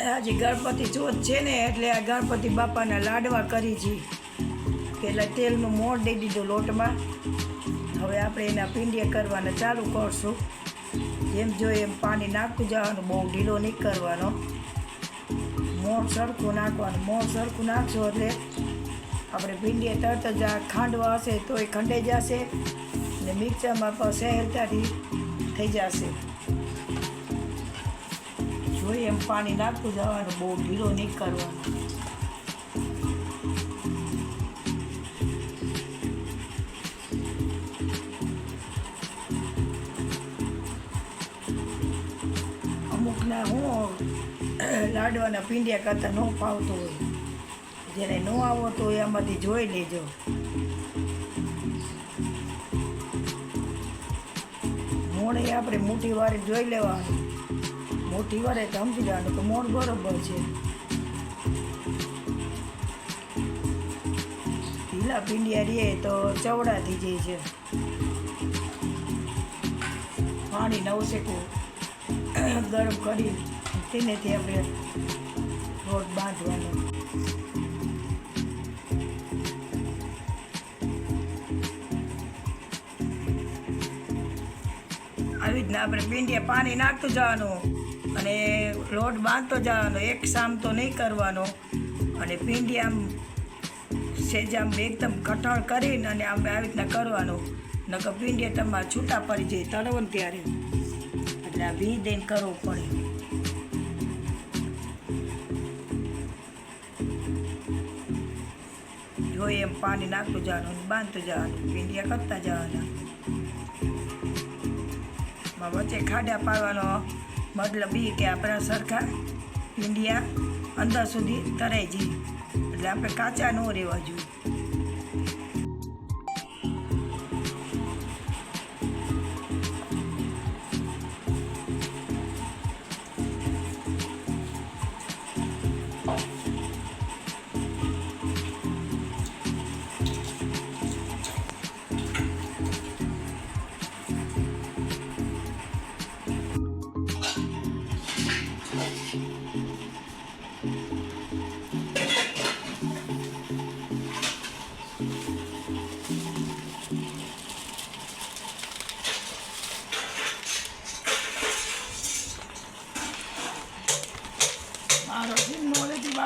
આજે ગણપતિ ચોથ છે ને, એટલે આ ગણપતિ બાપાના લાડવા કરી છે. એટલે તેલનું મોણ દઈ દીધું લોટમાં. હવે આપણે એના પીંડિયા કરવાના ચાલુ કરશું. જેમ જોઈએ એમ પાણી નાખતું જવાનું, બહુ ઢીલો નહીં કરવાનો. મોણ સરખું નાખવાનું મોણ સરખું નાખશો એટલે આપણે ભીંડીએ તરત જ આ ખાંડવા હશે તો એ ખંડાઈ જશે. ને મિક્સરમાં પણ સહેલતાથી થઈ જશે. જોઈએ, એમ પાણી નાખતું જવાનું બહુ ઢીલો નહીં કરવાનો અમુકના હું લાડવાના પીંડિયા કરતાં ન ફાવતું હોય. જેને ન આવડતું હોય એમાંથી જોઈ લેજો. મોડે આપણે મોટી વારે જોઈ લેવાનું. મોટી વારે તો સમજી જવાનું કે મોણ બરોબર છે. ઢીલા પીંડિયા રહીએ તો ચવડા થઈ જાય છે. પાણી નવસેકું ગરમ કરી તેનેથી આપણે રોટ બાંધવાનો. આવી રીતના આપણે પીંડિયા પાણી નાખતું જવાનું. અને લોટ બાંધતો જવાનો, એક સામ તો નહીં કરવાનો. અને પીંડી આમ સેજ આમ એકદમ કઠણ કરીને અને આમ આવી રીતના કરવાનું. નકર પીંડિયા તમારે છૂટા પડી જાય તળવો ત્યારે. એટલે આ ભી દઈને કરવું પડે. જોઈએ એમ પાણી નાખતું જવાનું બાંધતું જવાનું પીંડિયા કરતા જવાના. વચ્ચે ખાડા પાડવાનો. મતલબ કે આપણા સરખા ઈંડિયા અંદર સુધી તરે જઈએ એટલે આપણે કાચા ન રહેવા જોઈએ.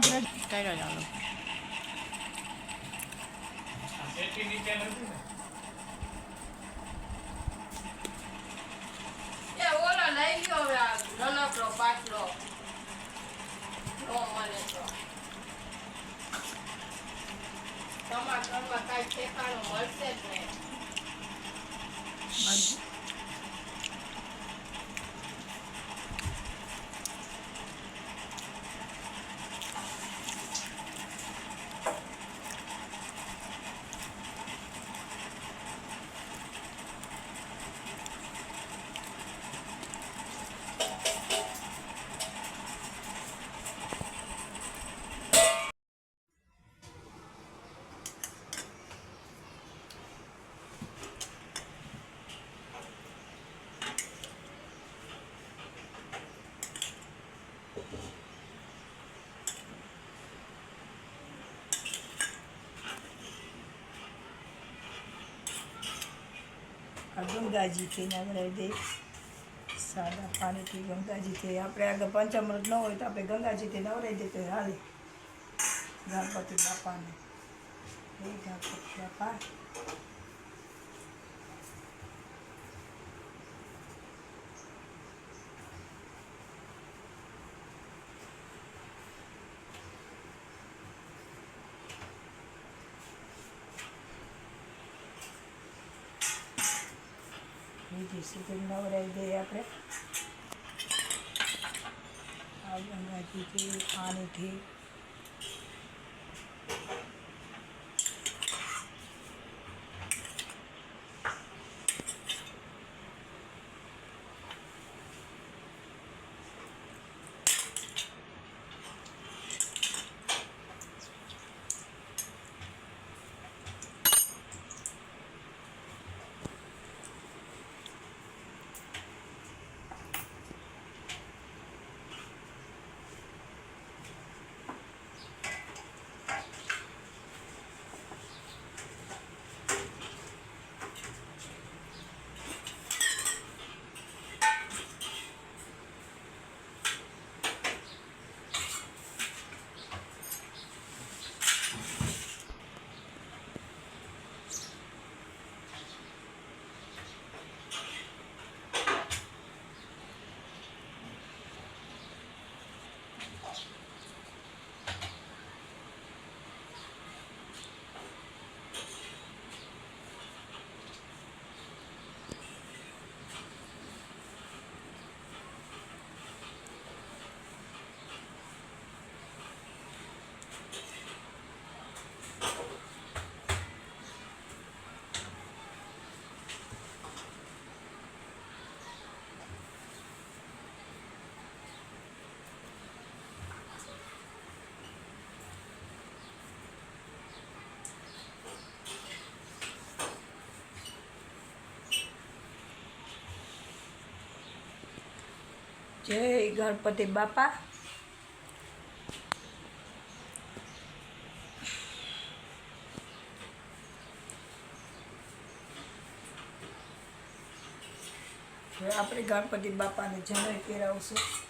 નોલેજ વાત કર્યો ચાલો એ ઓલો લઈ લ્યો હવે આ નાનકડો પાટલો નો મને તો તમારા આ ગંગાજીથી નવડાવી દઈ સાદા પાણીથી ગંગાજીથી આપણે આગળ પંચામૃત ન હોય તો આપણે ગંગાજીથી નવરાઈ દઈએ તો હાલે. ગણપતિ બાપાને. એ ગણપતિ બાપા. બીજી સુધી નવડાવી દઈએ આપણે. પાણીથી જય ગણપતિ બાપા. આપણે ગણપતિ બાપાને જનોઈ પહેરાવશું.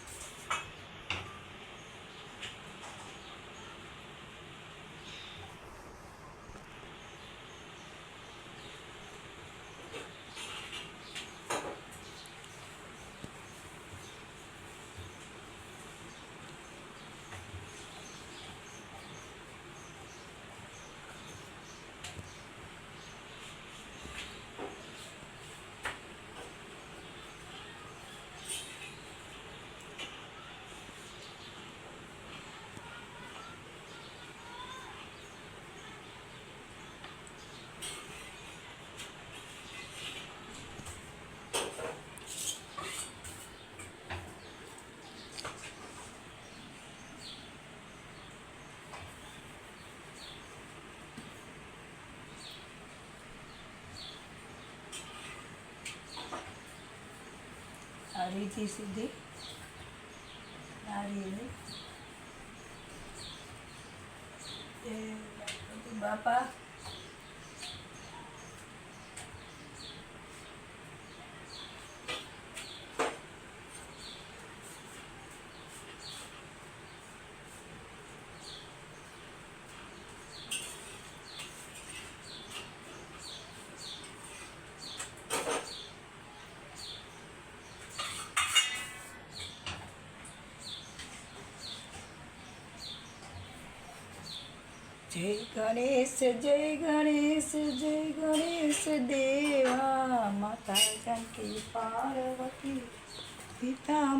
રીતિ સીધી રીતે બાપા જય ગણેશ જય ગણેશ જય ગણેશ દેવા. માતા જાનકી પાર્વતી પિતા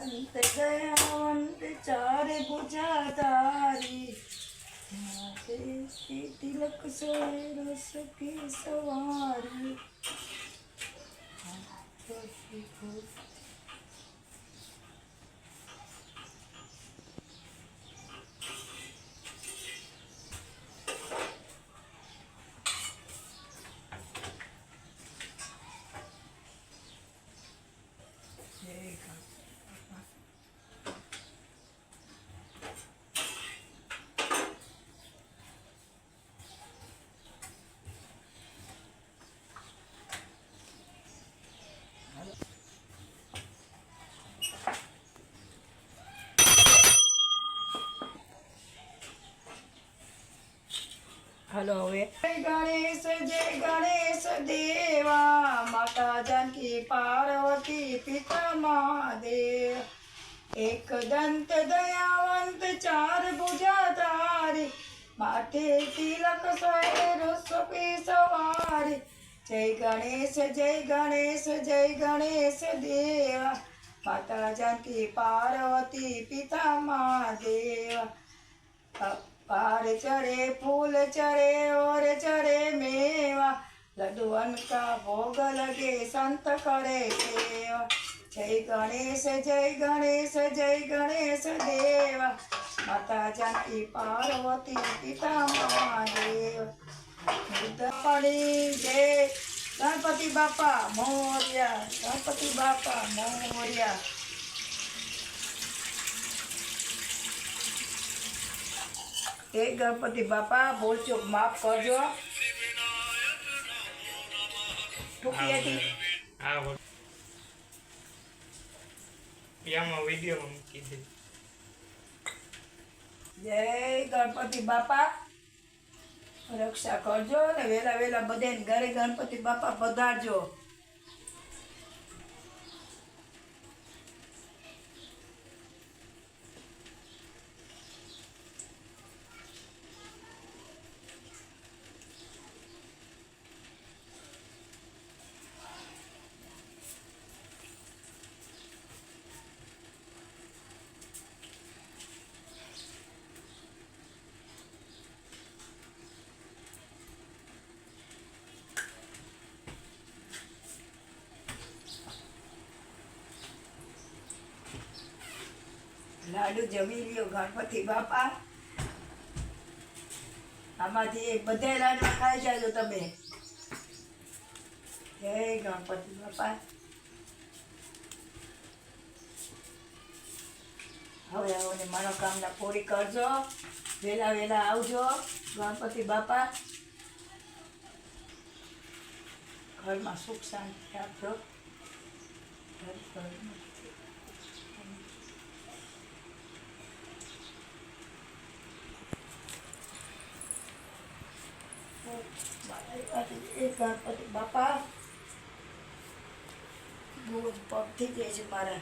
દંત અંત ચારે ભુજા તારી તિલક સોય સખી સવારી હાથથી ફૂલ જય ગણપતિ બાપા. હલો હવે. ગણેશ, જય ગણેશ દેવા. માતા જાનકી પાર્વતી, પિતા મહાદેવ. એક દંત દયાવંત, ચાર ભુજા તારી માથે તિલક સોયર સુપી સવારી. જય ગણેશ જય ગણેશ જય ગણેશ દેવા. માતા જાનકી પાર્વતી, પિતા મહાદેવ. પાર ચરે ફૂલ ચરે ઓર ચરે મેવા. લડુઅન કા ભોગ લગે, સંત કરે સેવા. જય ગણેશ જય ગણેશ જય ગણેશ દેવા. માતા જાનકી પાર્વતી પિતા મહાદેવ પડી જય ગણપતિ બાપા મોર્યા, ગણપતિ બાપા મોર્યા. હે ગણપતિ બાપા બોલચોક માફ કરજો. ઠુકી હતી. જય ગણપતિ બાપા. રક્ષા કરજો ને વેલા વેલા બધાને ઘરે ગણપતિ બાપા પધારજો. લાડુ જમી લ્યો, ગણપતિ બાપા. આમાંથી બધા લાડુ ખાઈ જાજો તમે. જય ગણપતિ બાપા. હવે આવોને મનોકામના પૂરી કરજો. વહેલા વહેલા આવજો, ગણપતિ બાપા. ઘરમાં સુખ શાંતિ આપજો ઘર ઘરમાં. એ ગણપતિ બાપા બહુ પગ થઈ છે મારા.